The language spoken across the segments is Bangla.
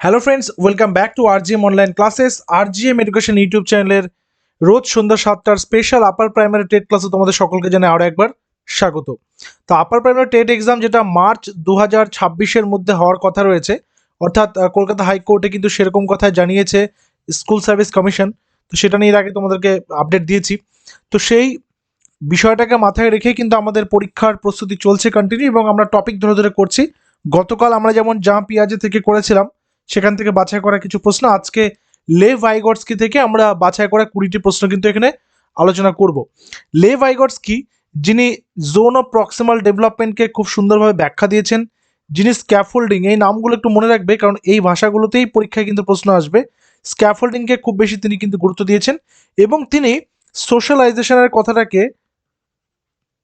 Hello friends welcome back to RGM online classes RGM education YouTube চ্যানেলের রোজ সন্ধ্যা সাতটার স্পেশাল আপার প্রাইমারি টেট ক্লাসে তোমাদের সকলকে জানাই আরও একবার স্বাগত। তো আপার প্রাইমারি টেট এক্সাম যেটা মার্চ দু হাজার ছাব্বিশের মধ্যে হওয়ার কথা রয়েছে, অর্থাৎ কলকাতা হাইকোর্টে কিন্তু সেরকম কথা জানিয়েছে স্কুল সার্ভিস কমিশন তো সেটা নিয়ে আগে তোমাদেরকে আপডেট দিয়েছি। তো সেই বিষয়টাকে মাথায় রেখে কিন্তু আমাদের পরীক্ষার প্রস্তুতি চলছে কন্টিনিউ এবং আমরা টপিক ধরে ধরে করছি। গতকাল আমরা যেমন জাঁ পিয়াজে থেকে করেছিলাম সেখান থেকে বাছাই করা কিছু প্রশ্ন। আজকে লে ভাইগটসকি থেকে আমরা বাছাই করা কুড়িটি প্রশ্ন কিন্তু এখানে আলোচনা করব। লে ভাইগটসকি, যিনি জোন অফ প্রক্সিমাল ডেভেলপমেন্টকে খুব সুন্দরভাবে ব্যাখ্যা দিয়েছেন, যিনি স্ক্যাফোল্ডিং, এই নামগুলো একটু মনে রাখবে, কারণ এই ভাষাগুলোতেই পরীক্ষায় কিন্তু প্রশ্ন আসবে। স্ক্যাফোল্ডিংকে খুব বেশি তিনি কিন্তু গুরুত্ব দিয়েছেন এবং তিনি সোশ্যালাইজেশনের কথাটাকে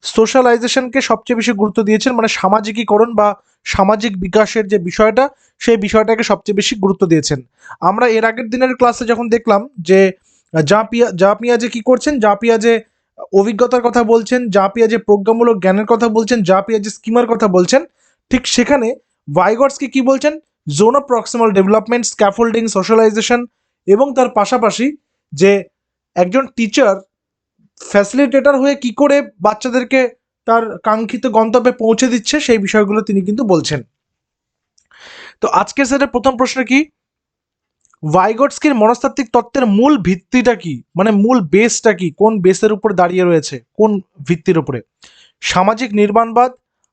সোশ্যালাইজেশনকে সবচেয়ে বেশি গুরুত্ব দিয়েছেন মানে সামাজিকীকরণ বা সামাজিক বিকাশের যে বিষয়টা, সেই বিষয়টাকে সবচেয়ে বেশি গুরুত্ব দিয়েছেন। আমরা এর আগের দিনের ক্লাসে যখন দেখলাম যে, জাপিয়া জাপিয়া যে কি করছেন, জাপিয়া যে অভিজ্ঞতার কথা বলছেন, জাপিয়া যে প্রজ্ঞামূলক জ্ঞানের কথা বলছেন, জাপিয়া যে স্কিমার কথা বলছেন, ঠিক সেখানে ভাইগটসকে কি বলছেন? Zone of proximal development scaffolding socialisation এবং তার পাশাপাশি যে একজন টিচার ফ্যাসিলিটেটর হয়ে কি করে বাচ্চাদেরকে তার কাঙ্ক্ষিত গন্তব্যে পৌঁছে দিচ্ছে সেই বিষয়গুলো তিনি কিন্তু বলছেন। তো আজকের সেটের প্রথম প্রশ্ন কি? ভাইগটস্কির মনস্তাত্ত্বিক তত্ত্বের মূল ভিত্তিটা কি? মানে মূল বেসটা কি? কোন বেসের উপর দাঁড়িয়ে রয়েছে? কোন ভিত্তির উপরে? সামাজিক নির্মাণবাদ,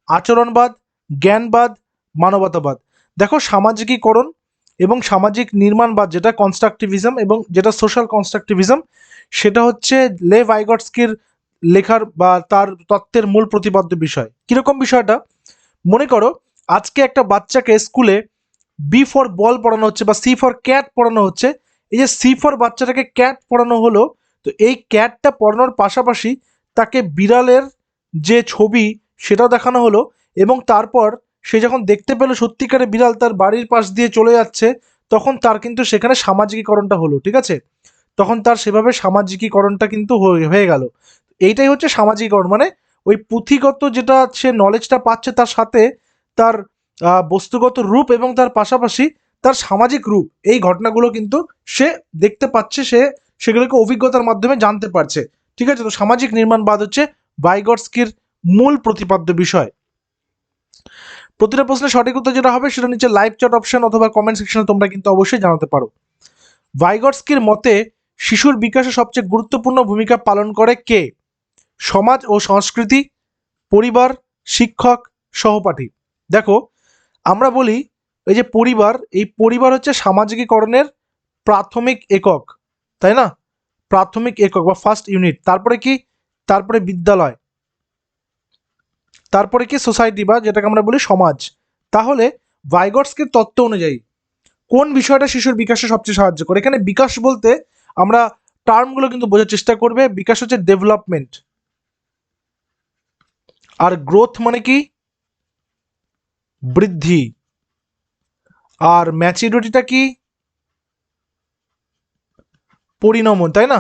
আচরণবাদ, জ্ঞানবাদ, মানবতাবাদ। দেখো সামাজিকীকরণ এবং সামাজিক নির্মাণবাদ, যেটা কনস্ট্রাকটিভিজম এবং যেটা সোশ্যাল কনস্ট্রাকটিভিজম সেটা হচ্ছে লে ভাইগটস্কির লেখার বা তার তত্ত্বের মূল প্রতিপাদ্য বিষয়। কীরকম বিষয়টা? মনে করো, আজকে একটা বাচ্চাকে স্কুলে বি ফর বল পড়ানো হচ্ছে বা সি ফর ক্যাট পড়ানো হচ্ছে। এই যে সি ফর বাচ্চাটাকে ক্যাট পড়ানো হলো, তো এই ক্যাটটা পড়ানোর পাশাপাশি তাকে বিড়ালের যে ছবি সেটাও দেখানো হলো এবং তারপর সে যখন দেখতে পেল সত্যিকারে বিড়াল তার বাড়ির পাশ দিয়ে চলে যাচ্ছে, তখন তার কিন্তু সেখানে সামাজিকীকরণটা হলো, ঠিক আছে? তখন তার সেভাবে সামাজিকীকরণটা কিন্তু হয়ে গেল। এইটাই হচ্ছে সামাজিকীকরণ মানে ওই পুঁথিগত যেটা সে নলেজটা পাচ্ছে তার সাথে তার বস্তুগত রূপ এবং তার পাশাপাশি তার সামাজিক রূপ, এই ঘটনাগুলো কিন্তু সে দেখতে পাচ্ছে, সে সেগুলোকে অভিজ্ঞতার মাধ্যমে জানতে পারছে। ঠিক আছে? তো সামাজিক নির্মাণবাদ হচ্ছে বাইগটস্কির মূল প্রতিপাদ্য বিষয়। প্রতিটা প্রশ্নের সঠিক উত্তর যেটা হবে সেটা নিচে লাইভ চ্যাট অপশন অথবা কমেন্ট সেকশনে তোমরা কিন্তু অবশ্যই জানাতে পারো। ভাইগটস্কির মতে শিশুর বিকাশে সবচেয়ে গুরুত্বপূর্ণ ভূমিকা পালন করে কে? সমাজ ও সংস্কৃতি, পরিবার, শিক্ষক, সহপাঠী। দেখো, আমরা বলি এই যে পরিবার, এই পরিবার হচ্ছে সামাজিকীকরণের প্রাথমিক একক, তাই না? প্রাথমিক একক বা ফার্স্ট ইউনিট তারপরে কি? তারপরে বিদ্যালয়। তারপরে কি? সোসাইটি বা যেটাকে আমরা বলি সমাজ। তাহলে ভাইগটসকের তত্ত্ব অনুযায়ী কোন বিষয়টা শিশুর বিকাশে সবচেয়ে সাহায্য করে? এখানে বিকাশ বলতে আমরা টার্মগুলো কিন্তু বোঝার চেষ্টা করবে। বিকাশ হচ্ছে ডেভেলপমেন্ট আর গ্রোথ মানে কি? বৃদ্ধি। আর ম্যাচিউরিটিটা কি? পরিণমন, তাই না?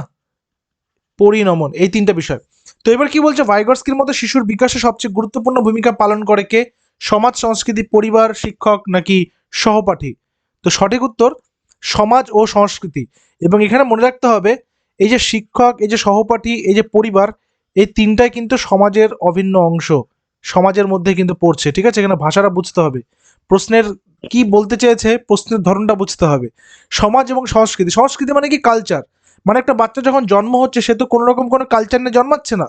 পরিণমন, এই তিনটা বিষয়। তো এবার কি বলছে? ভাইগর্সকির মতো শিশুর বিকাশে সবচেয়ে গুরুত্বপূর্ণ ভূমিকা পালন করে কে? সমাজ, সংস্কৃতি, পরিবার, শিক্ষক নাকি সহপাঠী? তো সঠিক উত্তর সমাজ ও সংস্কৃতি। এবং এখানে মনে রাখতে হবে, এই যে শিক্ষক, এই যে সহপাঠী, এই যে পরিবার, এই তিনটাই কিন্তু সমাজের অভিন্ন অংশ। সমাজের মধ্যে কিন্তু পড়ছে, ঠিক আছে? এখানে ভাষাটা বুঝতে হবে। প্রশ্নের কি বলতে চেয়েছে, প্রশ্নের ধরনটা বুঝতে হবে। সমাজ এবং সংস্কৃতি। সংস্কৃতি মানে কি? কালচার। মানে একটা বাচ্চা যখন জন্ম হচ্ছে, সে তো কোনো রকম কোনো কালচার নিয়ে জন্মাচ্ছে না।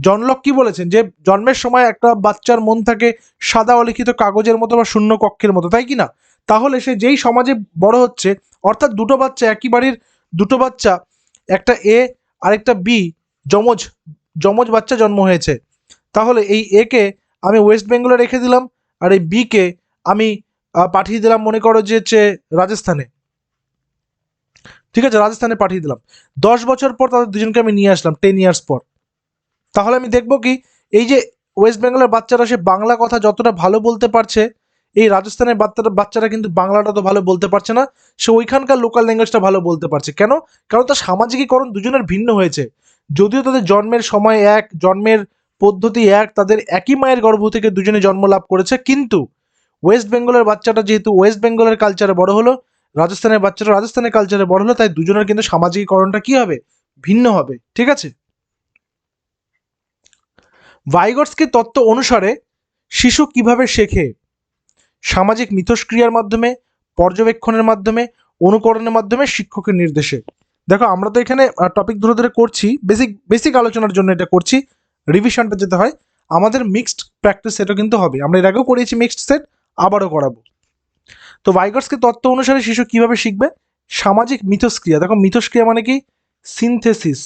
জনলক কি বলেছেন? যে জন্মের সময় একটা বাচ্চার মন থাকে সাদা অলিখিত কাগজের মতো বা শূন্য কক্ষের মতো, তাই কি না? তাহলে সে যেই সমাজে বড় হচ্ছে, অর্থাৎ দুটো বাচ্চা একই বাড়ির দুটো বাচ্চা, একটা এ আরেকটা বি, যমজ যমজ বাচ্চা জন্ম হয়েছে। তাহলে এই একে আমি ওয়েস্ট বেঙ্গলে রেখে দিলাম, আর এই বিকে আমি পাঠিয়ে দিলাম মনে করো যে হচ্ছে রাজস্থানে। ঠিক আছে, রাজস্থানে পাঠিয়ে দিলাম। দশ বছর পর তাদের দুজনকে আমি নিয়ে আসলাম টেন ইয়ার্স পর। তাহলে আমি দেখব কি, এই যে ওয়েস্ট বেঙ্গলের বাচ্চারা সে বাংলা কথা যতটা ভালো বলতে পারছে এই রাজস্থানের বাচ্চারা বাচ্চারা কিন্তু বাংলাটা তো ভালো বলতে পারছে না, সে ওইখানকার লোকাল ল্যাঙ্গুয়েজটা ভালো বলতে পারছে। কেন? কারণ তার সামাজিকীকরণ দুজনের ভিন্ন হয়েছে। যদিও তাদের জন্মের সময় এক, জন্মের পদ্ধতি এক, তাদের একই মায়ের গর্ভ থেকে দুজনে জন্ম লাভ করেছে, কিন্তু ওয়েস্ট বেঙ্গলের বাচ্চাটা যেহেতু ওয়েস্ট বেঙ্গলের কালচারে বড় হলো, রাজস্থানের বাচ্চাটা রাজস্থানের কালচারে বড় হলো, তাই দুজনের কিন্তু সামাজিকীকরণটা কি হবে? ভিন্ন হবে। ঠিক আছে? ভাইগটসকে তত্ত্ব অনুসারে শিশু কীভাবে শেখে? সামাজিক মিথস্ক্রিয়ার মাধ্যমে, পর্যবেক্ষণের মাধ্যমে, অনুকরণের মাধ্যমে শিক্ষকের নির্দেশে। দেখো, আমরা তো এখানে টপিক ধরে ধরে করছি বেসিক বেসিক আলোচনার জন্য এটা করছি রিভিশনটা যেতে হয়। আমাদের মিক্সড প্র্যাকটিস সেটা কিন্তু হবে। আমরা এর আগেও করিয়েছি মিক্সড সেট আবারও করাবো। তো ভাইগটসকে তত্ত্ব অনুসারে শিশু কীভাবে শিখবে? সামাজিক মিথস্ক্রিয়া। দেখো, মিথস্ক্রিয়া মানে কি? সিনথেসিস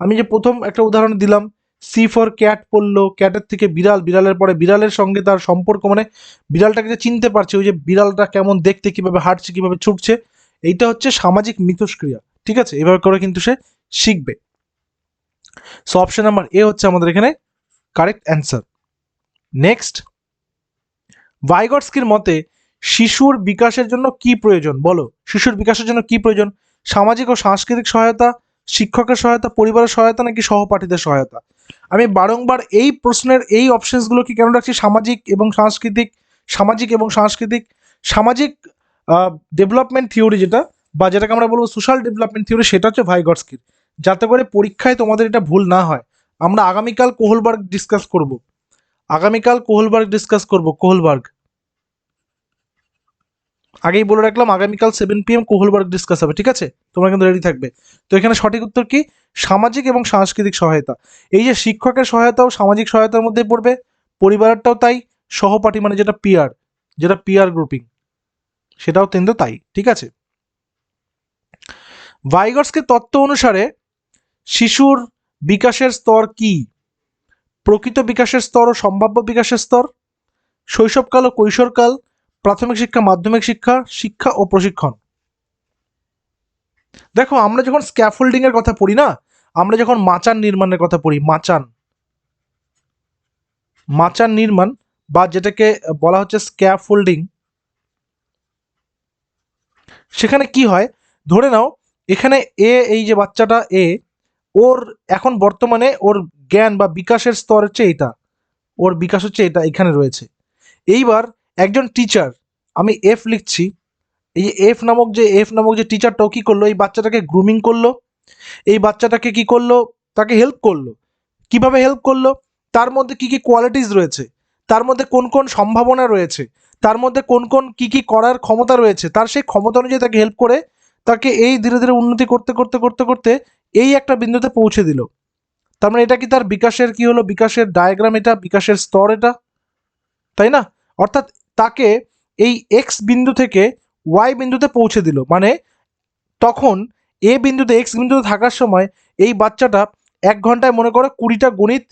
আমি যে প্রথম একটা উদাহরণ দিলাম সি ফর ক্যাট পড়ল ক্যাটের থেকে বিড়াল, বিড়ালের পরে বিড়ালের সঙ্গে তার সম্পর্ক মানে বিড়ালটাকে যে চিনতে পারছে, ওই যে বিড়ালটা কেমন দেখতে, কীভাবে হাঁটছে, কীভাবে ছুটছে, এইটা হচ্ছে সামাজিক মিথস্ক্রিয়া, ঠিক আছে? এভাবে করে কিন্তু সে শিখবে। সো অপশন নাম্বার এ হচ্ছে আমাদের এখানে কারেক্ট অ্যান্সার নেক্সট ভাইগটস্কির মতে শিশুর বিকাশের জন্য কি প্রয়োজন? বলো, শিশুর বিকাশের জন্য কি প্রয়োজন? সামাজিক ও সাংস্কৃতিক সহায়তা, শিক্ষকের সহায়তা, পরিবারের সহায়তা নাকি সহপাঠীদের সহায়তা? আমি বারংবার এই প্রশ্নের এই অপশনসগুলোকে কেন রাখছি? সামাজিক এবং সাংস্কৃতিক, সামাজিক এবং সাংস্কৃতিক, সামাজিক ডেভেলপমেন্ট থিওরি যেটা, বা যেটাকে আমরা বলব সোশ্যাল ডেভেলপমেন্ট থিওরি সেটা হচ্ছে ভাইগটস্কির যাতে করে পরীক্ষায় তোমাদের এটা ভুল না হয়। আমরা আগামীকাল কোহলবার্গ ডিসকাস করব। আগামীকাল কোহলবার্গ ডিসকাস করব, কোহলবার্গ। আগেই বলে রাখলাম, আগামীকাল সেভেন পিএম কোহলবার্গ ডিসকাস হবে, ঠিক আছে? তোমরা কিন্তু রেডি থাকবে। তো এখানে সঠিক উত্তর কি? সামাজিক এবং সাংস্কৃতিক সহায়তা। এই যে শিক্ষকের সহায়তাও সামাজিক সহায়তার মধ্যে পড়বে পরিবারেরটাও তাই, সহপাঠী মানে যেটা পিয়ার যেটা পিয়ার গ্রুপিং সেটাও কিন্তু তাই, ঠিক আছে? ভাইগটসকে তত্ত্ব অনুসারে শিশুর বিকাশের স্তর কি? প্রকৃত বিকাশের স্তর ও সম্ভাব্য বিকাশের স্তর, শৈশবকাল ও কৈশোরকাল প্রাথমিক শিক্ষা, মাধ্যমিক শিক্ষা শিক্ষা ও প্রশিক্ষণ। দেখো, আমরা যখন স্ক্যাফোল্ডিং এর কথা পড়ি না, আমরা যখন মাচান নির্মাণের কথা পড়ি, মাচান। মাচান নির্মাণ বা যেটাকে বলা হচ্ছে স্ক্যাফোল্ডিং সেখানে কি হয়? ধরে নাও, এখানে এ, এই যে বাচ্চাটা এ, ওর এখন বর্তমানে ওর জ্ঞান বা বিকাশের স্তর হচ্ছে এটা। ওর বিকাশ হচ্ছে এটা, এখানে রয়েছে। এইবার একজন টিচার আমি এফ লিখছি, এই যে এফ নামক যে এফ নামক যে টিচারটাও কী করল? এই বাচ্চাটাকে গ্রুমিং করল, এই বাচ্চাটাকে কি করল? তাকে হেল্প করল। কীভাবে হেল্প করল? তার মধ্যে কি কি কোয়ালিটিস রয়েছে? তার মধ্যে কোন কোন সম্ভাবনা রয়েছে? তার মধ্যে কোন কোন কি কি করার ক্ষমতা রয়েছে? তার সেই ক্ষমতা অনুযায়ী তাকে হেল্প করে তাকে এই ধীরে ধীরে উন্নতি করতে করতে করতে করতে এই একটা বিন্দুতে পৌঁছে দিল। তার মানে এটা কি তার বিকাশের কি হলো? বিকাশের ডায়াগ্রাম এটা, বিকাশের স্তর এটা? তাই না? অর্থাৎ তাকে এই এক্স বিন্দু থেকে ওয়াই বিন্দুতে পৌঁছে দিল। মানে তখন এ বিন্দুতে এক্স বিন্দুতে থাকার সময় এই বাচ্চাটা এক ঘন্টায় মনে করো কুড়িটা গণিত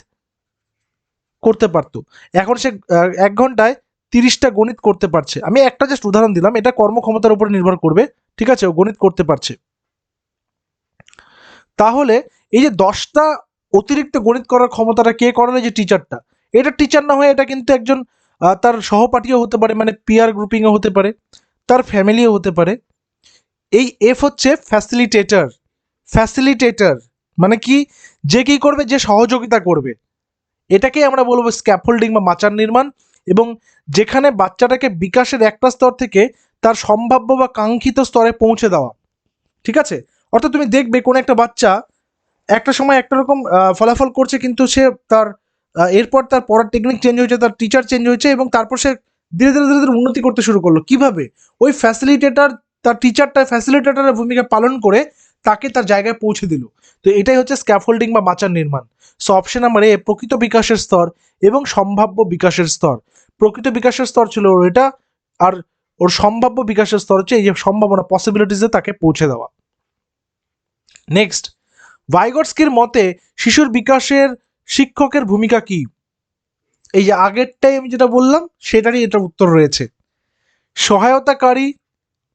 করতে পারতো। এখন সে এক ঘন্টায় তিরিশটা গণিত করতে পারছে। আমি একটা জাস্ট উদাহরণ দিলাম, এটা কর্মক্ষমতার উপরে নির্ভর করবে, ঠিক আছে? ও গণিত করতে পারছে। তাহলে এই যে দশটা অতিরিক্ত গণিত করার ক্ষমতাটা কে করালো? যে টিচারটা এটা টিচার না হয়ে এটা কিন্তু একজন তার সহপাঠীও হতে পারে মানে পিয়ার গ্রুপিংও হতে পারে, তার ফ্যামিলিও হতে পারে। এই এফ হচ্ছে ফ্যাসিলিটেটার ফ্যাসিলিটেটর মানে কি? যে কি করবে, যে সহযোগিতা করবে। এটাকেই আমরা বলব স্ক্যাফোল্ডিং বা মাচার নির্মাণ এবং যেখানে বাচ্চাটাকে বিকাশের একটা স্তর থেকে তার সম্ভাব্য বা কাঙ্ক্ষিত স্তরে পৌঁছে দেওয়া। ঠিক আছে? অর্থাৎ তুমি দেখবে কোনো একটা বাচ্চা একটা সময় একটা রকম ফলাফল করছে কিন্তু সে তার এরপর তার পড়ার টেকনিক চেঞ্জ হয়েছে, তার টিচার চেঞ্জ হয়েছে এবং তারপর সে ধীরে ধীরে ধীরে ধীরে উন্নতি করতে শুরু করল। কীভাবে? ওই ফ্যাসিলিটেটার তার টিচারটা ফ্যাসিলিটেটারের ভূমিকা পালন করে তাকে তার জায়গায় পৌঁছে দিল। তো এটাই হচ্ছে স্ক্যাফোল্ডিং বা মাচার নির্মাণ। সো অপশন নাম্বার এ প্রকৃত বিকাশের স্তর এবং সম্ভাব্য বিকাশের স্তর। প্রকৃত বিকাশের স্তর ছিল ওর এটা, আর ওর সম্ভাব্য বিকাশের স্তর হচ্ছে এই যে সম্ভাবনা পসিবিলিটিসে তাকে পৌঁছে দেওয়া। নেক্সট ভাইগটস্কির মতে শিশুর বিকাশের শিক্ষকের ভূমিকা কি? এই যে আগেরটাই আমি যেটা বললাম, সেটারই এটা উত্তর রয়েছে। সহায়তাকারী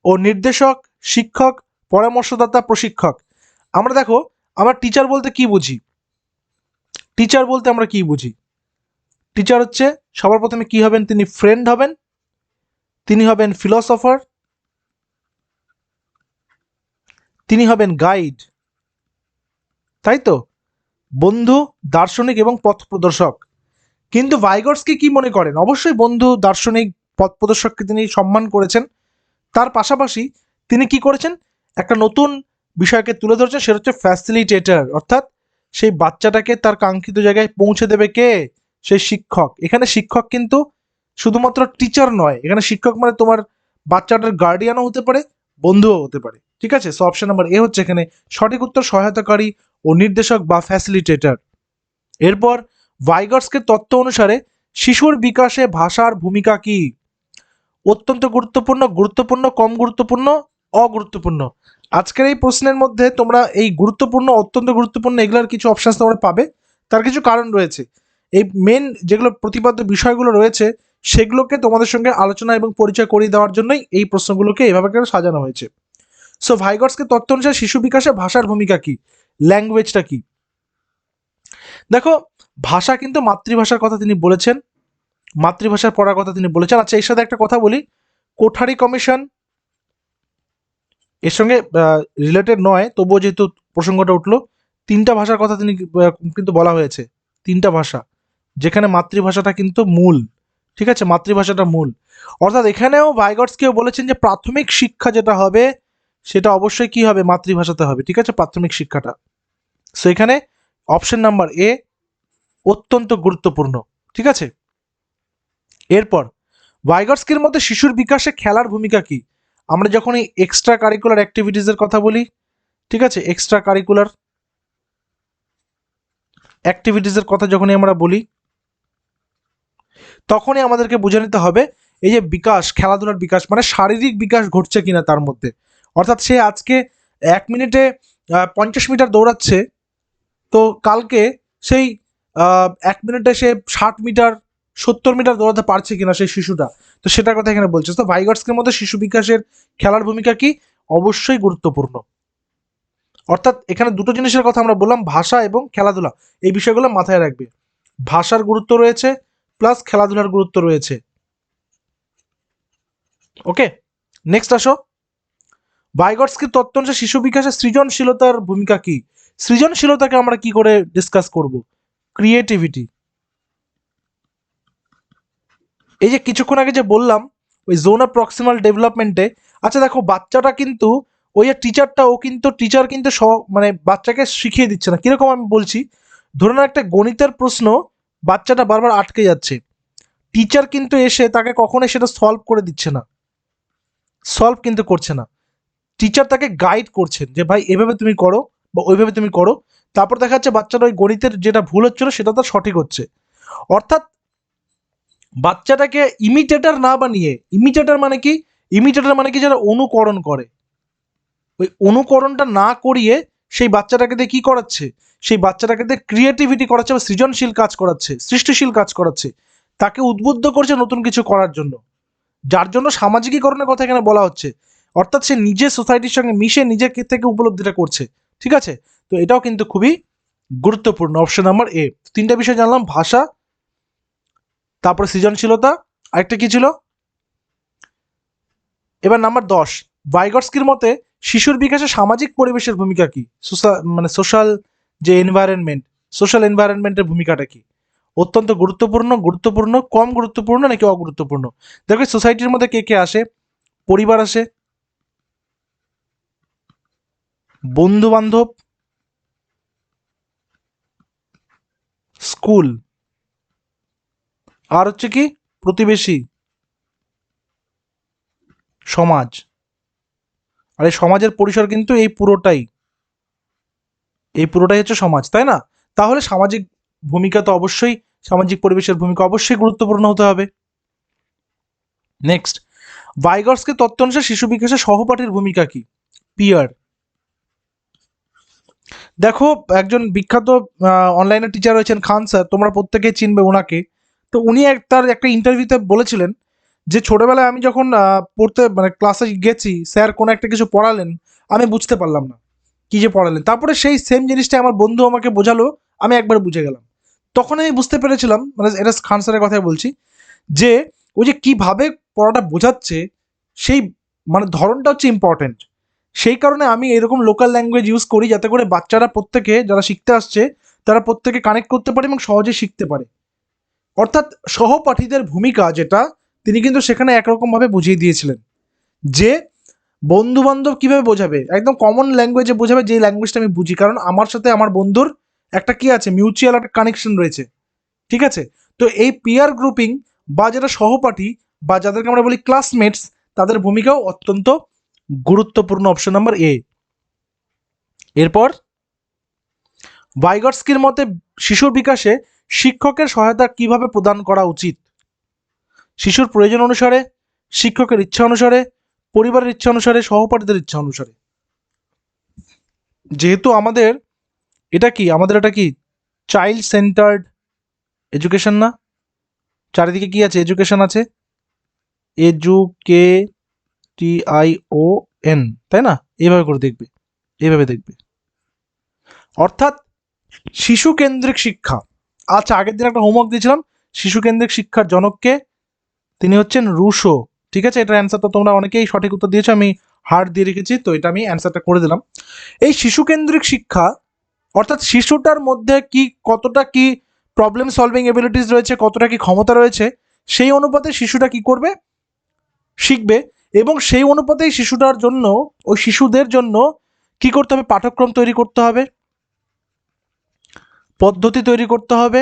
ও নির্দেশক, শিক্ষক, পরামর্শদাতা, প্রশিক্ষক। আমরা দেখো, আমরা টিচার বলতে কি বুঝি? টিচার বলতে আমরা কি বুঝি? টিচার হচ্ছে, সবার প্রথমে কি হবেন? তিনি ফ্রেন্ড হবেন। তিনি হবেন ফিলসফার তিনি হবেন গাইড তাই তো? বন্ধু, দার্শনিক এবং পথ প্রদর্শক। কিন্তু ভাইগর্সকে কি মনে করেন? অবশ্যই বন্ধু, দার্শনিক, পথ প্রদর্শককে তিনি সম্মান করেছেন। তার পাশাপাশি তিনি কি করেছেন? একটা নতুন বিষয়কে তুলে ধরেছেন, সেটা হচ্ছে ফ্যাসিলিটেটার অর্থাৎ সেই বাচ্চাটাকে তার কাঙ্ক্ষিত জায়গায় পৌঁছে দেবে কে? সেই শিক্ষক। এখানে শিক্ষক কিন্তু শুধুমাত্র টিচার নয়, এখানে শিক্ষক মানে তোমার বাচ্চাটার গার্ডিয়ানও হতে পারে, বন্ধুও হতে পারে। ঠিক আছে? সো অপশন নাম্বার এ হচ্ছে এখানে সঠিক উত্তর, সহায়তাকারী ও নির্দেশক বা ফ্যাসিলিটেটর এরপর ভাইগার্সকের তত্ত্ব অনুসারে শিশুর বিকাশে ভাষার ভূমিকা কি? অত্যন্ত গুরুত্বপূর্ণ গুরুত্বপূর্ণ, কম গুরুত্বপূর্ণ, অগুরুত্বপূর্ণ? আজকের এই প্রশ্নের মধ্যে তোমরা এই গুরুত্বপূর্ণ, অত্যন্ত গুরুত্বপূর্ণ এগুলোর কিছু অপশানস তোমরা পাবে। তার কিছু কারণ রয়েছে। এই মেন যেগুলো প্রতিপাদ্য বিষয়গুলো রয়েছে, সেগুলোকে তোমাদের সঙ্গে আলোচনা এবং পরিচয় করিয়ে দেওয়ার জন্যই এই প্রশ্নগুলোকে এভাবে করে সাজানো হয়েছে। সো ভাইগর্সকে তত্ত্ব অনুসারে শিশু বিকাশে ভাষার ভূমিকা কি? ল্যাঙ্গুয়েজটা কি? দেখো, ভাষা কিন্তু মাতৃভাষার কথা তিনি বলেছেন। মাতৃভাষার পড়ার কথা তিনি বলেছেন। আচ্ছা এর সাথে একটা কথা বলি। কোঠারি কমিশন এর সঙ্গে রিলেটেড নয়, তবুও যেহেতু প্রসঙ্গটা উঠল, তিনটা ভাষার কথা তিনি কিন্তু বলা হয়েছে। তিনটা ভাষা, যেখানে মাতৃভাষাটা কিন্তু মূল। ঠিক আছে? মাতৃভাষাটা মূল। অর্থাৎ এখানেও ভাইগটসকেও বলেছেন যে, প্রাথমিক শিক্ষা যেটা হবে, সেটা অবশ্যই কি হবে? মাতৃভাষাতে হবে। ঠিক আছে? প্রাথমিক শিক্ষাটা। সো এখানে অপশন নাম্বার এ অত্যন্ত গুরুত্বপূর্ণ, ঠিক আছে? এরপর ভাইগটসকের মধ্যে শিশুর বিকাশে খেলার ভূমিকা কি? আমরা যখন এই এক্সট্রা কারিকুলার অ্যাক্টিভিটিসের কথা বলি, ঠিক আছে? এক্সট্রা কারিকুলার অ্যাক্টিভিটিসের কথা যখনই আমরা বলি, তখনই আমাদেরকে বুঝে নিতে হবে, এই যে বিকাশ, খেলাধুলার বিকাশ মানে শারীরিক বিকাশ ঘটছে কিনা তার মধ্যে। অর্থাৎ সে আজকে এক মিনিটে পঞ্চাশ মিটার দৌড়াচ্ছে তো কালকে সেই এক মিনিটে সে ষাট মিটার, সত্তর মিটার দৌড়াতে পারছে কিনা সেই শিশুটা। তো সেটার কথা এখানে বলছে। তো ভাইগার্সকের মধ্যে শিশু বিকাশের খেলার ভূমিকা কি? অবশ্যই গুরুত্বপূর্ণ। অর্থাৎ এখানে দুটো জিনিসের কথা আমরা বললাম, ভাষা এবং খেলাধুলা। এই বিষয়গুলো মাথায় রাখবে। ভাষার গুরুত্ব রয়েছে, প্লাস খেলাধুলার গুরুত্ব রয়েছে। ওকে, নেক্সট আসো। ভাইগটসকে তত্ত্ব অনুসারে শিশু বিকাশে সৃজনশীলতার ভূমিকা কি? সৃজনশীলতাকে আমরা কি করে ডিসকাস করব? ক্রিয়েটিভিটি এই যে কিছুক্ষণ আগে যে বললাম, ওই জোন অফ প্রক্সিমাল ডেভেলপমেন্টে আচ্ছা দেখো, বাচ্চাটা কিন্তু, ওই যে টিচারটা ও কিন্তু টিচার কিন্তু স- মানে বাচ্চাকে শিখিয়ে দিচ্ছে না। কীরকম আমি বলছি? ধরুন একটা গণিতের প্রশ্ন, বাচ্চাটা বারবার আটকে যাচ্ছে। টিচার কিন্তু এসে তাকে কখনোই সেটা সলভ করে দিচ্ছে না। সলভ কিন্তু করছে না। টিচার তাকে গাইড করছেন যে, ভাই, এভাবে তুমি করো বা ওইভাবে তুমি করো। তারপর দেখা যাচ্ছে বাচ্চার ওই গণিতের যেটা ভুল হচ্ছিল সেটা তার সঠিক হচ্ছে। অর্থাৎ বাচ্চাটাকে ইমিটেটার না বানিয়ে ইমিটেটার মানে কি? ইমিটেটার মানে কি যারা অনুকরণ করে? ওই অনুকরণটা না করিয়ে সেই বাচ্চাটাকে দিয়ে কি করাচ্ছে? সেই বাচ্চাটাকে দিয়ে ক্রিয়েটিভিটি করাচ্ছে বা সৃজনশীল কাজ করাচ্ছে, সৃষ্টিশীল কাজ করাচ্ছে। তাকে উদ্বুদ্ধ করছে নতুন কিছু করার জন্য। যার জন্য সামাজিকীকরণের কথা এখানে বলা হচ্ছে। অর্থাৎ সে নিজে সোসাইটির সঙ্গে মিশে নিজেকে থেকে উপলব্ধিটা করছে। ঠিক আছে? তো এটাও কিন্তু খুবই গুরুত্বপূর্ণ। অপশন নাম্বার এ তিনটা বিষয় জানলাম, ভাষা, তারপরে সৃজনশীলতা, আরেকটা কি ছিল? এবার নাম্বার দশ। বাইগটস্কির মতে, শিশুর বিকাশে সামাজিক পরিবেশের ভূমিকা কি? সোসা- মানে সোশ্যাল যে এনভায়রনমেন্ট সোশ্যাল এনভায়রনমেন্টের ভূমিকাটা কি? অত্যন্ত গুরুত্বপূর্ণ গুরুত্বপূর্ণ, কম গুরুত্বপূর্ণ নাকি অগুরুত্বপূর্ণ? দেখো সোসাইটির মধ্যে কে কে আসে? পরিবার আসে বন্ধু বান্ধব স্কুল, আর হচ্ছে কি প্রতিবেশী, সমাজ। আর এই সমাজের পরিসর কিন্তু এই পুরোটাই। এই পুরোটাই হচ্ছে সমাজ, তাই না? তাহলে সামাজিক ভূমিকা তো অবশ্যই, সামাজিক পরিবেশের ভূমিকা অবশ্যই গুরুত্বপূর্ণ হতে হবে। নেক্সট ভাইগার্সকে তত্ত্ব অনুসারে শিশু বিকাশে সহপাঠীর ভূমিকা কি? পিয়ার দেখো, একজন বিখ্যাত অনলাইনে টিচার রয়েছেন খান স্যার তোমরা প্রত্যেকেই চিনবে ওনাকে তো উনি এক, তার একটা ইন্টারভিউতে বলেছিলেন যে, ছোটবেলায় আমি যখন পড়তে মানে ক্লাসে গেছি স্যার কোনো একটা কিছু পড়ালেন, আমি বুঝতে পারলাম না। কি যে পড়ালেন? তারপরে সেই সেম জিনিসটা আমার বন্ধু আমাকে বোঝালো, আমি একবার বুঝে গেলাম। তখন আমি বুঝতে পেরেছিলাম মানে এটা খান স্যারের কথাই বলছি, যে, ওই যে কীভাবে পড়াটা বোঝাচ্ছে, সেই মানে ধরনটা হচ্ছে ইম্পর্টেন্ট সেই কারণে আমি এরকম লোকাল ল্যাঙ্গুয়েজ ইউজ করি যাতে করে বাচ্চারা প্রত্যেকে যারা শিখতে আসছে, তারা প্রত্যেকে কানেক্ট করতে পারে এবং সহজে শিখতে পারে। অর্থাৎ সহপাঠীদের ভূমিকা যেটা, তিনি কিন্তু সেখানে একরকমভাবে বুঝিয়ে দিয়েছিলেন যে বন্ধু বান্ধব কীভাবে বোঝাবে? একদম কমন ল্যাঙ্গুয়েজে বোঝাবে যে ল্যাঙ্গুয়েজটা আমি বুঝি। কারণ আমার সাথে আমার বন্ধুর একটা কি আছে মিউচুয়াল একটা কানেকশন রয়েছে। ঠিক আছে? তো এই পিয়ার গ্রুপিং বা যারা সহপাঠী বা যাদেরকে আমরা বলি ক্লাসমেটস তাদের ভূমিকাও অত্যন্ত গুরুত্বপূর্ণ অপশন নাম্বার এ এরপর ভাইগটস্কির মতে শিশুর বিকাশে শিক্ষকের সহায়তা কীভাবে প্রদান করা উচিত? শিশুর প্রয়োজন অনুসারে, শিক্ষকের ইচ্ছা অনুসারে, পরিবারের ইচ্ছা অনুসারে, সহপাঠীদের ইচ্ছা অনুসারে। যেহেতু আমাদের, এটা কি? আমাদের এটা কি? চাইল্ড সেন্টার্ড এডুকেশন না? চারিদিকে কি আছে? এডুকেশন আছে? এজুকে টি আই ও এন তাই না? এইভাবে করে দেখবে, এইভাবে দেখবে। অর্থাৎ শিশু কেন্দ্রিক শিক্ষা। আচ্ছা আগের দিন একটা হোমওয়ার্ক দিয়েছিলাম শিশু কেন্দ্রিক শিক্ষার জনককে, তিনি হচ্ছেন রুশো, ঠিক আছে? এটার অ্যান্সার তো তোমরা অনেকেই সঠিক উত্তর দিয়েছ, আমি হার্ট দিয়ে রেখেছি, তো এটা আমি অ্যান্সারটা করে দিলাম। এই শিশু কেন্দ্রিক শিক্ষা, অর্থাৎ শিশুটার মধ্যে কি, কতটা কি প্রবলেম সলভিং এবিলিটিস রয়েছে, কতটা কি ক্ষমতা রয়েছে, সেই অনুপাতে শিশুটা কি করবে? শিখবে। এবং সেই অনুপাতেই শিশুটার জন্য, ওই শিশুদের জন্য কি করতে হবে? পাঠ্যক্রম তৈরি করতে হবে, পদ্ধতি তৈরি করতে হবে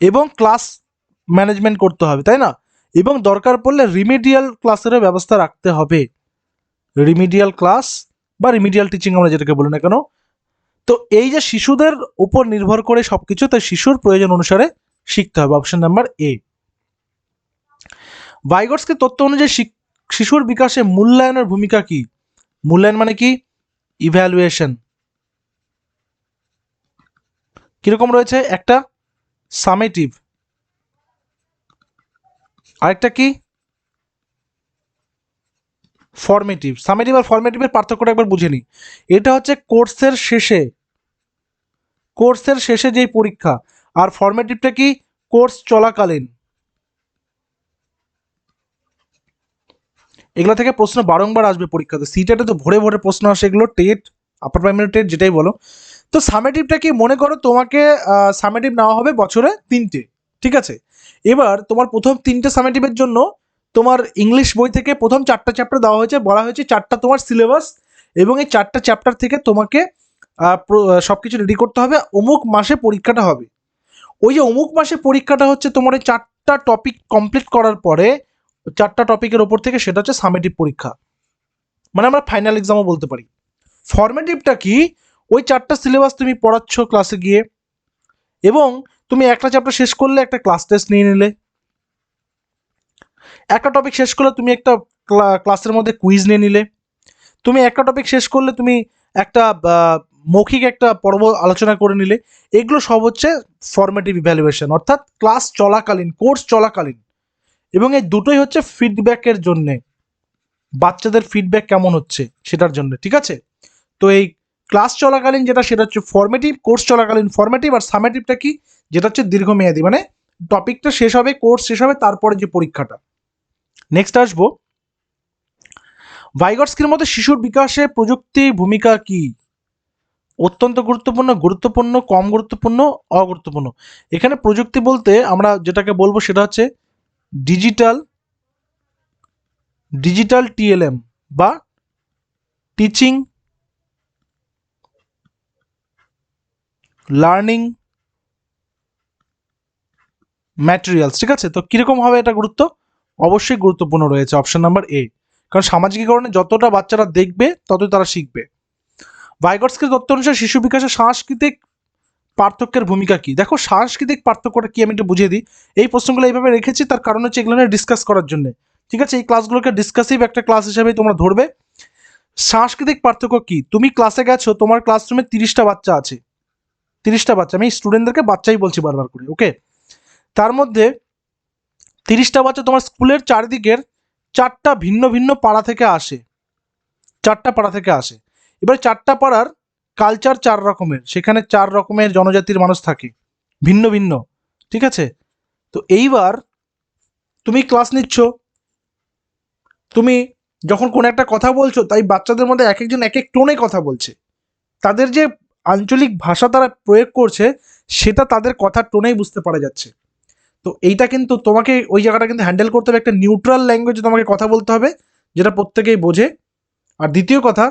এবং ক্লাস ম্যানেজমেন্ট করতে হবে, তাই না? এবং দরকার পড়লে রিমিডিয়াল ক্লাসেরও ব্যবস্থা রাখতে হবে। রিমিডিয়াল ক্লাস বা রিমিডিয়াল টিচিং আমরা যেটাকে বলি না কেন? তো এই যে শিশুদের উপর নির্ভর করে সব কিছু তাই শিশুর প্রয়োজন অনুসারে শিখতে হবে। অপশন নাম্বার এ বাইগটসকে তথ্য অনুযায়ী শিশুর বিকাশে মূল্যায়নের ভূমিকা কি? মূল্যায়ন মানে কি? ইভ্যালুয়েশন কীরকম রয়েছে? একটা সামেটিভ আরেকটা কি? ফর্মেটিভ সামেটিভ আর ফর্মেটিভের পার্থক্যটা একবার বুঝে নিই। এটা হচ্ছে কোর্সের শেষে। কোর্সের শেষে যেই পরীক্ষা, আর ফর্মেটিভটা কি? কোর্স চলাকালীন। এগুলো থেকে প্রশ্ন বারংবার আসবে পরীক্ষাতে সিটেটে তো ভরে ভরে প্রশ্ন আসে, এগুলো টেট আপার প্রাইমারি টেট যেটাই বলো। তো সামেটিভটা কি মনে করো তোমাকে সামেটিভ নেওয়া হবে বছরে তিনটে, ঠিক আছে? এবার তোমার প্রথম তিনটে সামেটিভের জন্য তোমার ইংলিশ বই থেকে প্রথম চারটা চ্যাপ্টার দেওয়া হয়েছে, বলা হয়েছে চারটা তোমার সিলেবাস এবং এই চারটা চ্যাপ্টার থেকে তোমাকে সব কিছু রেডি করতে হবে, অমুক মাসে পরীক্ষাটা হবে। ওই যে অমুক মাসে পরীক্ষাটা হচ্ছে তোমার এই চারটা টপিক কমপ্লিট করার পরে চারটা টপিকের ওপর থেকে সেটা হচ্ছে সামেটিভ পরীক্ষা। মানে আমরা ফাইনাল এক্সামও বলতে পারি। ফর্মেটিভটা কি? ওই চারটা সিলেবাস তুমি পড়াচ্ছ ক্লাসে গিয়ে এবং তুমি একটা চ্যাপ্টার শেষ করলে একটা ক্লাস টেস্ট নিয়ে নিলে। একটা টপিক শেষ করলে তুমি একটা ক্লাসের মধ্যে কুইজ নিয়ে নিলে। তুমি একটা টপিক শেষ করলে তুমি একটা মৌখিক একটা পর্ব আলোচনা করে নিলে। এগুলো সব হচ্ছে ফর্মেটিভ ইভ্যালুয়েশন অর্থাৎ ক্লাস চলাকালীন কোর্স চলাকালীন। এবং এই দুটোই হচ্ছে ফিডব্যাকের জন্যে। বাচ্চাদের ফিডব্যাক কেমন হচ্ছে সেটার জন্য, ঠিক আছে? তো এই ক্লাস চলাকালীন যেটা, সেটা হচ্ছে ফর্মেটিভ কোর্স চলাকালীন ফর্মেটিভ আর সামেটিভটা কি? যেটা হচ্ছে দীর্ঘমেয়াদী মানে টপিকটা শেষ হবে কোর্স শেষ হবে, তারপরে যে পরীক্ষাটা। নেক্সট আসব। ভাইগটস্কির মতে শিশুর বিকাশে প্রযুক্তি ভূমিকা কি? অত্যন্ত গুরুত্বপূর্ণ গুরুত্বপূর্ণ, কম গুরুত্বপূর্ণ, অগুরুত্বপূর্ণ। এখানে প্রযুক্তি বলতে আমরা যেটাকে বলব সেটা হচ্ছে ডিজিটাল ডিজিটাল টিএলএম বা টিচিং লার্নিং ম্যাটেরিয়ালস ঠিক আছে? তো কীরকম হবে এটা গুরুত্ব? অবশ্যই গুরুত্বপূর্ণ রয়েছে অপশন নাম্বার এ কারণ সামাজিকীকরণে যতটা বাচ্চারা দেখবে, ততই তারা শিখবে। ভাইগটসকের তথ্য অনুসারে শিশু বিকাশে সাংস্কৃতিক পার্থক্যের ভূমিকা কি? দেখো, সাংস্কৃতিক পার্থক্যটা কি আমি একটু বুঝিয়ে দিই। এই প্রশ্নগুলো এইভাবে রেখেছি, তার কারণ হচ্ছে এগুলো নিয়ে ডিসকাস করার জন্য। ঠিক আছে? এই ক্লাসগুলোকে ডিসকাসিভ একটা ক্লাস হিসেবে তোমরা ধরবে। সাংস্কৃতিক পার্থক্য কি? তুমি ক্লাসে গেছো, তোমার ক্লাসরুমে তিরিশটা বাচ্চা আছে। তিরিশটা বাচ্চা, আমি স্টুডেন্টদেরকে বাচ্চাই বলছি বারবার করে ওকে তার মধ্যে তিরিশটা বাচ্চা তোমার স্কুলের চারিদিকের চারটা ভিন্ন ভিন্ন পাড়া থেকে আসে। চারটা পাড়া থেকে আসে। এবার চারটা পাড়ার কালচার চার রকমের। সেখানে চার রকমের জনজাতির মানুষ থাকে। ভিন্ন ভিন্ন। ঠিক আছে? তো এইবার তুমি ক্লাস নিচ্ছ। তুমি যখন কোনো একটা কথা বলছো, তাই বাচ্চাদের মধ্যে এক একজন এক এক টোনে কথা বলছে। তাদের যে আঞ্চলিক ভাষা তারা প্রয়োগ করছে, সেটা তাদের কথার টোনেই বুঝতে পারা যাচ্ছে। তো এইটা কিন্তু তোমাকে ওই জায়গাটা কিন্তু হ্যান্ডেল করতে হবে। একটা নিউট্রাল ল্যাঙ্গুয়েজে তোমাকে কথা বলতে হবে, যেটা প্রত্যেকেই বোঝে। আর দ্বিতীয় কথা,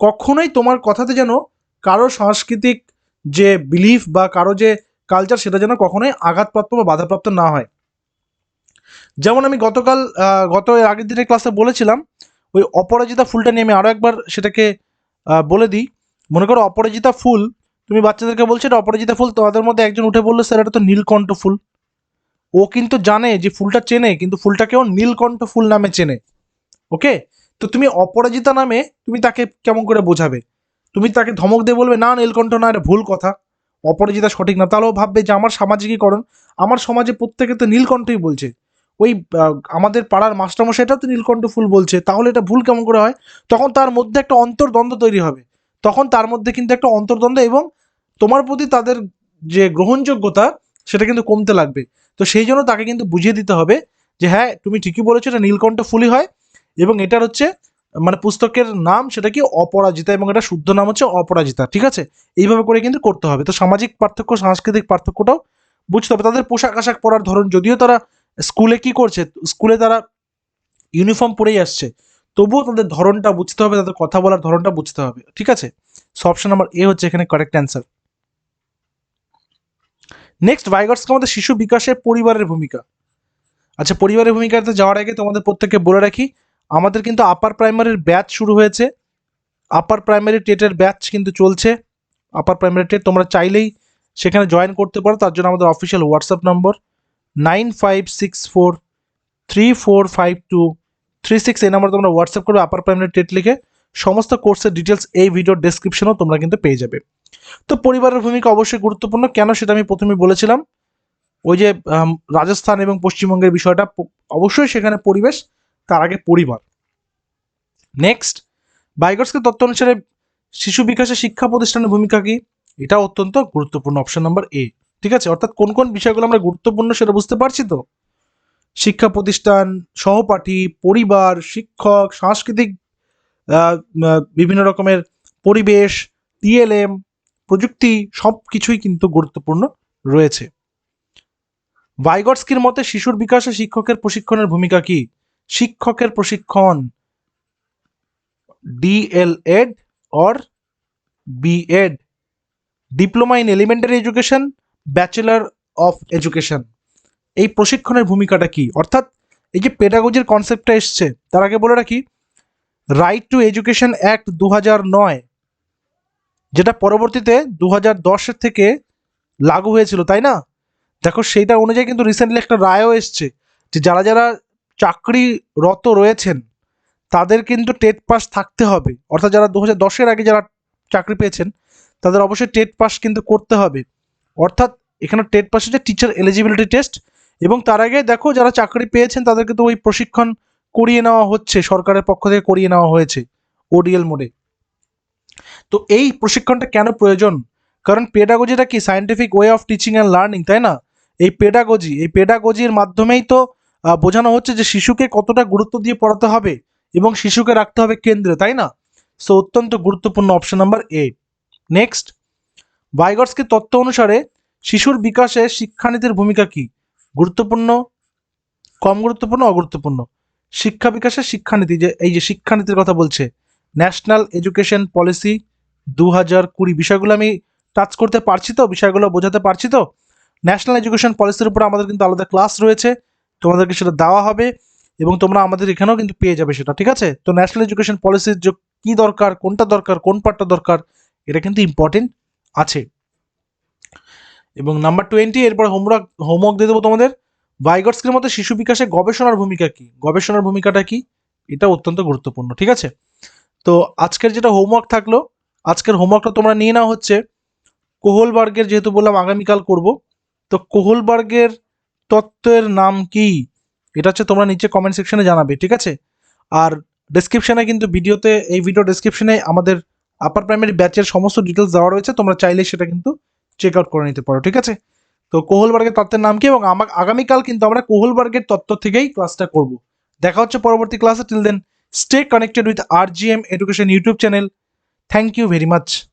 কখনোই তোমার কথাতে যেন কারও সাংস্কৃতিক যে বিলিফ বা কারও যে কালচার সেটা যেন কখনোই আঘাতপ্রাপ্ত বা বাধাপ্রাপ্ত না হয়। যেমন আমি গতকাল গত আগের দিনের ক্লাসে বলেছিলাম, ওই অপরাজিতা ফুলটা নিয়ে আমি আরও একবার সেটাকে বলে দিই। মনে করো অপরাজিতা ফুল, তুমি বাচ্চাদেরকে বলছো এটা অপরাজিতা ফুল, তোমাদের মধ্যে একজন উঠে বলল, স্যার, এটা তো নীলকণ্ঠ ফুল। ও কিন্তু জানে যে ফুলটা চেনে, কিন্তু ফুলটাকেও নীলকণ্ঠ ফুল নামে চেনে। ওকে তো তুমি অপরাজিতা নামে তুমি তাকে কেমন করে বোঝাবে? তুমি তাকে ধমক দিয়ে বলবে, না নীলকণ্ঠ না, এটা ভুল কথা। অপরাজিতা সঠিক না। তাহলেও ভাববে যে আমার সামাজিকীকরণ, আমার সমাজে প্রত্যেকে তো নীলকণ্ঠই বলছে। ওই আমাদের পাড়ার মাস্টারমশাইটাও তো নীলকণ্ঠ ফুল বলছে। তাহলে এটা ভুল কেমন করে হয়? তখন তার মধ্যে একটা অন্তর্দ্বন্দ্ব তৈরি হবে। তখন তার মধ্যে কিন্তু একটা অন্তর্দ্বন্দ্ব এবং তোমার প্রতি তাদের যে গ্রহণযোগ্যতা, সেটা কিন্তু কমতে লাগবে। তো সেই জন্য তাকে কিন্তু বুঝিয়ে দিতে হবে যে হ্যাঁ তুমি ঠিকই বলেছ, এটা নীলকণ্ঠ ফুলই হয় এবং এটার হচ্ছে মানে পুস্তকের নাম সেটা কি অপরাজিতা এবং এটা শুদ্ধ নাম হচ্ছে অপরাজিতা, ঠিক আছে? এইভাবে করে কিন্তু করতে হবে। তো সামাজিক পার্থক্য, সাংস্কৃতিক পার্থক্যটাও বুঝতে হবে। তাদের পোশাক আশাক পরার ধরন, যদিও তারা স্কুলে কি করছে, স্কুলে তারা ইউনিফর্ম পরেই আসছে, তবুও তাদের ধরনটা বুঝতে হবে, তাদের কথা বলার ধরনটা বুঝতে হবে, ঠিক আছে? সো অপশন নাম্বার এ হচ্ছে এখানে কারেক্ট অ্যান্সার নেক্সট ভাইগার্সকে আমাদের শিশু বিকাশে পরিবারের ভূমিকা। আচ্ছা পরিবারের ভূমিকাতে যাওয়ার আগে তোমাদের প্রত্যেককে বলে রাখি আমাদের কিন্তু আপার প্রাইমারির ব্যাচ শুরু হয়েছে। আপার প্রাইমারি টেটের ব্যাচ কিন্তু চলছে। আপার প্রাইমারি টেট তোমরা চাইলেই সেখানে জয়েন করতে পারো, তার জন্য আমাদের official WhatsApp number nine five six four three four five two three six এই নাম্বার তোমরা হোয়াটসঅ্যাপ করবে আপার প্রাইমারি টেট লিখে সমস্ত কোর্সের ডিটেলস এই ভিডিওর ডেসক্রিপশনেও তোমরা কিন্তু পেয়ে যাবে। তো পরিবারের ভূমিকা অবশ্যই গুরুত্বপূর্ণ। কেন সেটা আমি প্রথমে বলেছিলাম? ওই যে রাজস্থান এবং পশ্চিমবঙ্গের বিষয়টা, অবশ্যই সেখানে পরিবেশ তার আগে পরিবার। নেক্সট বাইগার্সকে তত্ত্ব অনুসারে শিশু বিকাশে শিক্ষা প্রতিষ্ঠানের ভূমিকা কি? এটা অত্যন্ত গুরুত্বপূর্ণ অপশন নাম্বার এ ঠিক আছে? অর্থাৎ কোন কোন বিষয়গুলো আমরা গুরুত্বপূর্ণ সেটা বুঝতে পারছি তো? শিক্ষা প্রতিষ্ঠান, সহপাঠী, পরিবার, শিক্ষক, সাংস্কৃতিক বিভিন্ন রকমের পরিবেশ টিএলএম প্রযুক্তি, সব কিছুই কিন্তু গুরুত্বপূর্ণ রয়েছে। ভাইগটস্কির মতে শিশুর বিকাশে শিক্ষকের প্রশিক্ষণের ভূমিকা কি? শিক্ষকের প্রশিক্ষণ DElEd or BEd diploma in elementary education bachelor of education এই প্রশিক্ষণের ভূমিকাটা কি? অর্থাৎ এই যে পেডাগোজির কনসেপ্টটা এসছে, তার আগে বলে রাখি রাইট টু এডুকেশন অ্যাক্ট দু নয়, যেটা পরবর্তীতে দু হাজার দশের থেকে লাগু হয়েছিল, তাই না? দেখো, সেইটা অনুযায়ী কিন্তু রিসেন্টলি একটা রায়ও এসছে যে যারা যারা চাকরিরত রয়েছেন, তাদের কিন্তু টেট পাস থাকতে হবে। অর্থাৎ যারা দু হাজার দশের আগে যারা চাকরি পেয়েছেন, তাদের অবশ্যই টেট পাস কিন্তু করতে হবে। অর্থাৎ এখানে টেট পাস হচ্ছে টিচার এলিজিবিলিটি টেস্ট এবং তার আগে দেখো যারা চাকরি পেয়েছেন, তাদেরকে তো ওই প্রশিক্ষণ করিয়ে নেওয়া হচ্ছে, সরকারের পক্ষ থেকে করিয়ে নেওয়া হয়েছে ওডিএল মোডে তো এই প্রশিক্ষণটা কেন প্রয়োজন? কারণ পেডাগজিটা কি scientific way of teaching and learning তাই না? এই পেডাগজি এই পেডাগজির মাধ্যমেই তো বোঝানো হচ্ছে যে শিশুকে কতটা গুরুত্ব দিয়ে পড়াতে হবে এবং শিশুকে রাখতে হবে কেন্দ্রে, তাই না? সো অত্যন্ত গুরুত্বপূর্ণ অপশন নাম্বার এ নেক্সট বাইগর্সকে তত্ত্ব অনুসারে শিশুর বিকাশে শিক্ষানীতির ভূমিকা কি? গুরুত্বপূর্ণ, কম গুরুত্বপূর্ণ, অগুরুত্বপূর্ণ? শিক্ষা বিকাশে শিক্ষানীতি, যে এই যে শিক্ষানীতির কথা বলছে ন্যাশনাল এডুকেশন পলিসি দু হাজার কুড়ি, বিষয়গুলো আমি টাচ করতে পারছি তো, বিষয়গুলো বোঝাতে পারছি তো? ন্যাশনাল এডুকেশন পলিসির উপর আমাদের কিন্তু আলাদা ক্লাস রয়েছে। তোমাদেরকে সেটা দেওয়া হবে এবং তোমরা আমাদের এখানেও কিন্তু পেয়ে যাবে সেটা, ঠিক আছে? তো ন্যাশনাল এডুকেশন পলিসির যে কী দরকার, কোনটা দরকার, কোন পার্টটা দরকার, এটা কিন্তু ইম্পর্টেন্ট আছে। এবং নাম্বার টোয়েন্টি এরপর হোমওয়ার্ক হোমওয়ার্ক দিয়ে দেবো তোমাদের। ভাইগটসকের মধ্যে শিশু বিকাশে গবেষণার ভূমিকা কি? গবেষণার ভূমিকাটা কি? এটা অত্যন্ত গুরুত্বপূর্ণ, ঠিক আছে? তো আজকের যেটা হোমওয়ার্ক থাকল, আজকের হোমওয়ার্কটা তোমরা নিয়ে নেওয়া হচ্ছে, কোহলবার্গের যেহেতু বললাম আগামীকাল করব, তো কোহলবার্গের তত্ত্বের নাম কি? এটা হচ্ছে তোমরা নিচে কমেন্ট সেকশনে জানাবে, ঠিক আছে? আর ডেসক্রিপশনে কিন্তু ভিডিওতে, এই ভিডিও ডেসক্রিপশনে আমাদের আপার প্রাইমারি ব্যাচের সমস্ত ডিটেলস দেওয়া রয়েছে, তোমরা চাইলে সেটা কিন্তু চেক আউট করে নিতে পারো, ঠিক আছে? তো কোহলবার্গের তত্ত্বের নাম কি? এবং আমা- আগামীকাল কিন্তু আমরা কোহলবার্গের তত্ত্ব থেকেই ক্লাসটা করব। দেখা হচ্ছে পরবর্তী ক্লাসে till then stay connected with R G M education YouTube channel thank you very much